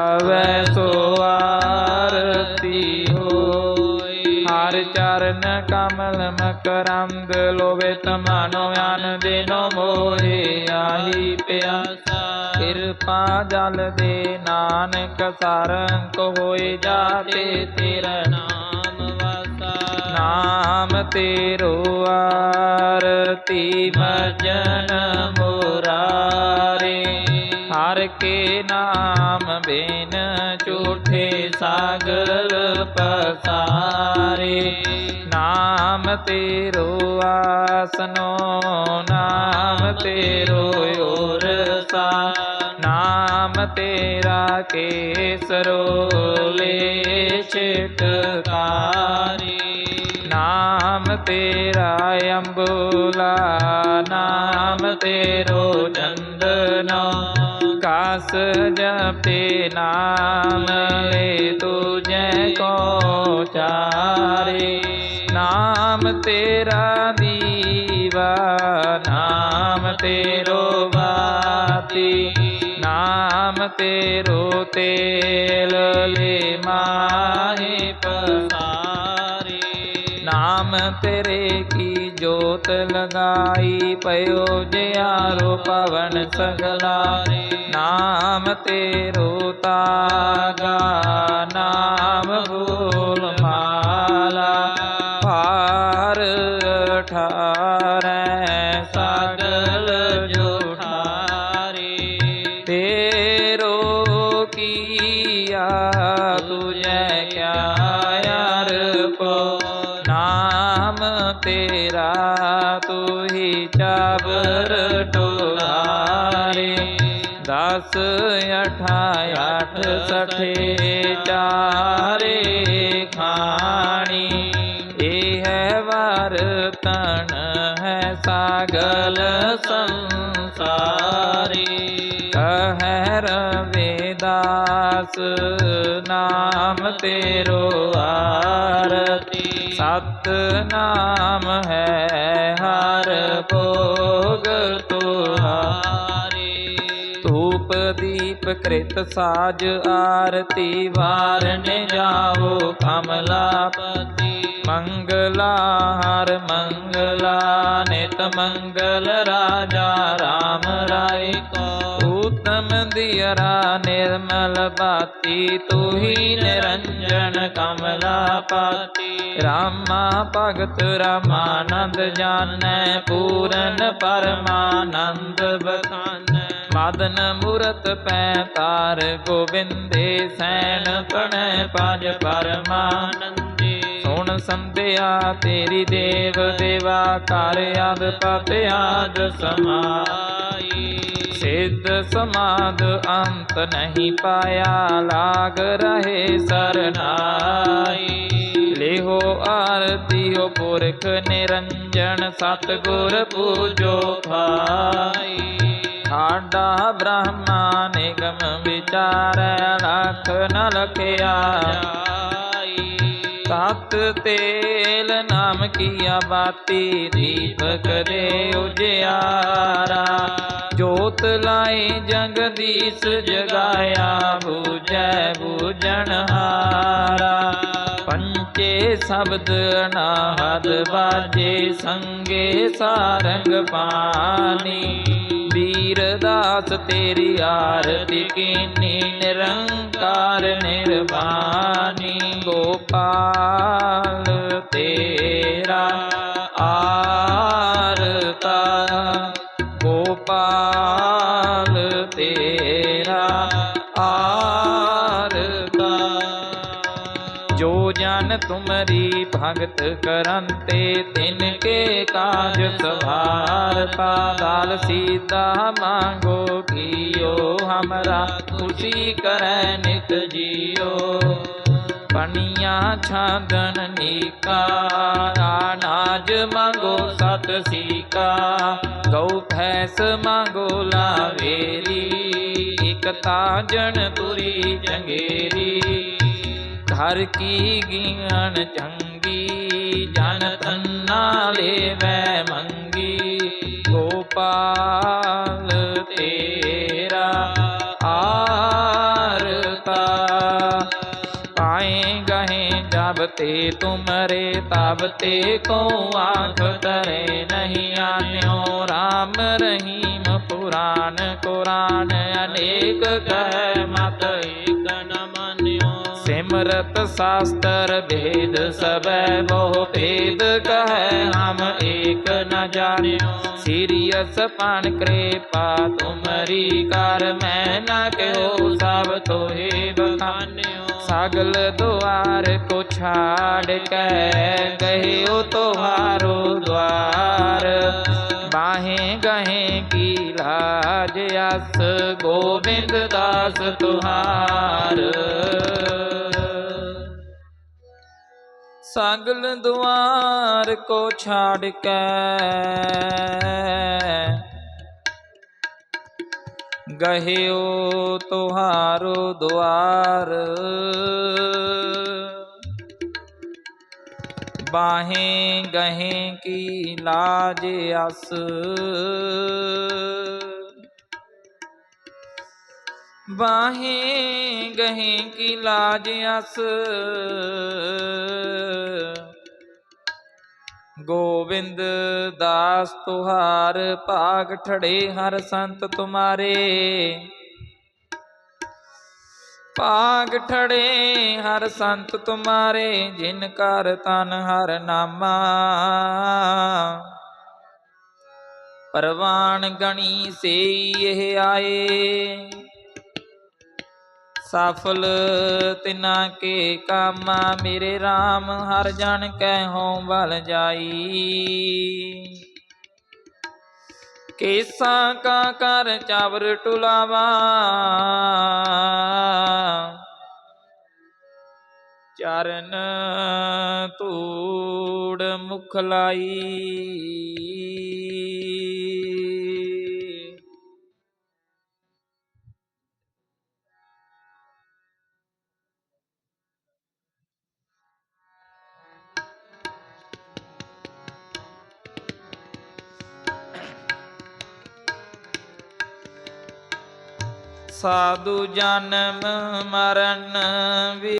ਆਵੈ ਸੋ ਆਰਤੀ ਹੋਈ। ਹਰ ਚਰਨ ਕਮਲ ਮਕਰੰਦ ਲੋਵੇ ਤਮਨੋ ਅਨ ਦਿਨੋ ਮੋਹਿ ਆਹੀ ਪਿਆਸਾ। ਕਿਰਪਾ ਜਲ ਦੇ ਨਾਨਕ ਸਰੰਕ ਹੋਏ ਜਾਤੇ ਤੇਰਾ ਨਾਮ ਵਾਸਾ। ਨਾਮ ਤੇਰੋ ਆਰਤੀ ਭਜਨ ਮੁਰਾਰੇ। ਹਰ ਕੇ ਨਾਮ ਬਿਨ ਝੂਠੇ ਸਾਗਰ ਪਸਾਰੇ। ਨਾਮ ਤੇਰੋ ਆਸਨੋ, ਨਾਮ ਤੇਰੋ ਓਰਸਾ ਨਾਮ ਤੇਰਾ ਕੇਸਰੋ ਲੈ ਛਟਕਾਰੀ। ਨਾਮ ਤੇਰਾ ਅੰਬੁਲਾ, ਨਾਮ ਤੇਰੋ ਚੰਦਨਾ। ਕਾਸ ਜਪੇ ਨਾਮ ਲੈ ਤੁਝੈ ਕੋ ਚਾਰੇ। ਨਾਮ ਤੇਰਾ ਦੀਵਾ, ਨਾਮ ਤੇਰੋ ਬਾਤੀ। ਨਾਮ ਤੇਰੋ ਤੇਲ ਲੈ ਮਾਹੇ ਪਸਾਰੇ। ਨਾਮ ਤੇਰੇ ਕੀ ਜੋਤ ਲਗਾਈ ਪਇਓ ਜਿਆਰੋ ਪਵਨ ਸਗਲਾ ਨਾਮ ਤੇਰੋ ਤਾਗਾ, ਨਾਮ ਬੋਲ ਮਾਲਾ। ਭਾਰ ਠਾਰੈ ਸਗਲ ਤੂ ਹੀ ਚਾਬਰ ਟੋਹਾਰੇ ਦਸ ਅਠਾ ਅਠ ਸਠੇ ਚਾਰੇ ਖਾਣੀ ਇਹ ਹੈ ਤਣ ਹੈ ਸਾਗਲ ਸੰਸਾਰੀ ਕਹਿ ਰਵੇਦਾਸ ਨਾਮ ਤੇਰੋ ਆਰਤੀ ਸਤ ਨਾਮ ਹੈ ਭੋਗ ਤੁਹਾਰੇ। ਧੂਪ ਦੀਪ ਕ੍ਰਿਤ ਸਾਜ ਆਰਤੀ ਵਾਰਨੇ ਜਾਓ ਕਮਲਾਪਤੀ। ਮੰਗਲਾ ਹਰ ਮੰਗਲਾ, ਨਿਤ ਮੰਗਲ ਰਾਜਾ, ਰਾਮ ਰਾਏ ਕੋ ਦਿਅਰਾ ਨਿਰਮਲ ਬਾਤੀ, ਤੂੰ ਹੀ ਨਿਰੰਜਨ ਕਮਲਾ ਪਾਤੀ। ਰਾਮਾ ਭਗਤ ਰਾਮਾਨੰਦ ਜਾਣੈ, ਪੂਰਨ ਪਰਮਾਨੰਦ ਬਖਾਨੈ। ਮਦਨ ਮੂਰਤ ਪੈ ਤਾਰ ਗੋਬਿੰਦੇ ਸੈਣ ਪਣੈ ਪਜ ਪਰਮਾਨੰਦੀ। ਸੁਣ ਸੰਧਿਆ ਤੇਰੀ ਦੇਵ ਦੇਵਾ, ਕਰ ਆਦ ਪਤ ਆਦ ਸਮਾਈ ਸਿੱਧ ਸਮਾਦ ਅੰਤ ਨਹੀਂ ਪਾਇਆ, ਲਾਗ ਰਹੇ ਸਰਨਾਈ। ਲਿਹੋ ਆਰਤੀਓ ਪੁਰਖ ਨਿਰੰਜਨ, ਸਤਗੁਰ ਪੂਜੋ ਭਾਈ। ਸਾਡਾ ਬ੍ਰਹਮਾ ਨਿਗਮ ਵਿਚਾਰੈ, ਲਖ ਨ ਲਖਿਆ ਤਤ ਤੇਲ ਨਾਮ ਕੀਆ ਬਾਤੀ, ਦੀਪਕ ਦੇ ਉਜਿਆਰਾ। ਜੋਤ ਲਾਏ ਜਗਦੀਸ਼ ਜਗਾਇਆ, ਬੂਝੈ ਬੂਝਣ ਹਾਰਾ। ਪੰਚੇ ਸ਼ਬਦ ਅਨਾਹਦ ਬਾਜੇ ਸੰਗੇ ਸਾਰੰਗ ਪਾਣੀ। ਵੀਰ ਦਾਸ ਤੇਰੀ ਆਰਤੀ ਕੀਨੀ, ਨਿਰੰਕਾਰ ਨਿਰਵਾਣੀ। ਗੋਪਾਲ, ਤੇਰਾ ਆਰਤਾ। ਗੋਪਾਲ, ਤੇਰਾ ਆਰਤਾ। ਜੋ ਜਨ ਤੁਮਰੀ ਭਗਤ ਕਰਨ ਤੇ ਤਿਨ ਕੇ ਕਾਜ ਸਵਾਰਤਾ ਦਾਲ ਸੀਤਾ ਮੰਗੋ ਕੀਓ ਹਮਰਾ ਖੁਸ਼ੀ ਕਰੈ ਨਿਤ ਜੀਓ। ਪਣੀਆਂ ਛਾਦਨ ਨੀਕਾ ਅਨਾਜ ਮੰਗੋ ਸਤ ਸੀਕਾ। ਗਉ ਭੈਸ ਮੰਗੋ ਲਾਵੇਰੀ ਇਕ ਤਾਜਣ ਤੁਰੀ ਚੰਗੇਰੀ ਘਰ ਕੀ ਗਿਆਨ ਚੰਗੀ, ਜਨ ਤੰਨਾ ਲੈਵੈ ਮੰਗੀ। ਗੋਪਾਲ ਤੇਰਾ से तुमरे ताब ते को आँख तरे नहीं आन्यो राम रहीम पुराण, कुरान अनेक कह मत एक न मन्यो। सिमरत शास्त्र भेद सब बहु भेद कह हम एक न जान्यो। सीरियस पान कृपा तुमरी कार, मैं न कहो, सब तो हे बतान्यो ਸਾਗਲ ਦੁਆਰ ਕੋ ਛਾੜ ਕੇ ਗਏ ਉਹ ਤੁਹਾਰੋ ਦੁਆਰ। ਬਾਹੇ ਗਹੇ ਕੀ ਲਾਜ ਅਸ, ਗੋਬਿੰਦ ਦਾਸ ਤੁਹਾਰ। ਸਾਗਲ ਦੁਆਰ ਕੋ ਛਾੜ ਕੇ ਕਹਿਓ ਤੁਹਾਰੋ ਦੁਆਰ। ਬਾਹੇ ਗਹੇ ਕੀ ਲਾਜ ਅਸ। ਬਾਹੇ ਗਹੇ ਕੀ ਲਾਜ ਅਸ। ਗੋਬਿੰਦ ਦਾਸ ਤੁਹਾਰ ਭਾਗ ਠੜੇ ਹਰ ਸੰਤ ਤੁਮਾਰੇ। ਭਾਗ ਠੜੇ ਹਰ ਸੰਤ ਤੁਮਾਰੇ, ਜਿਨ ਕਰ ਤਨ ਹਰ ਨਾਮਾ। ਪਰਵਾਨ ਗਣੀ ਸੇ ਇਹ ਆਏ। ਸਫਲ ਤਿਨਾ ਕੇ ਕਾਮਾ ਮੇਰੇ RAM ਹਰ ਜਨ ਕੈ ਹੋਂ ਬਲ ਜਾਈ। ਕੇਸਾ ਕਾ ਕਰ ਚਾਵਰ ਟੁਲਾਵਾ। ਚਰਨ ਧੂੜ ਮੁਖ ਲਾਈ ਸਾਧੂ ਜਨਮ ਮਰਨ ਵੀ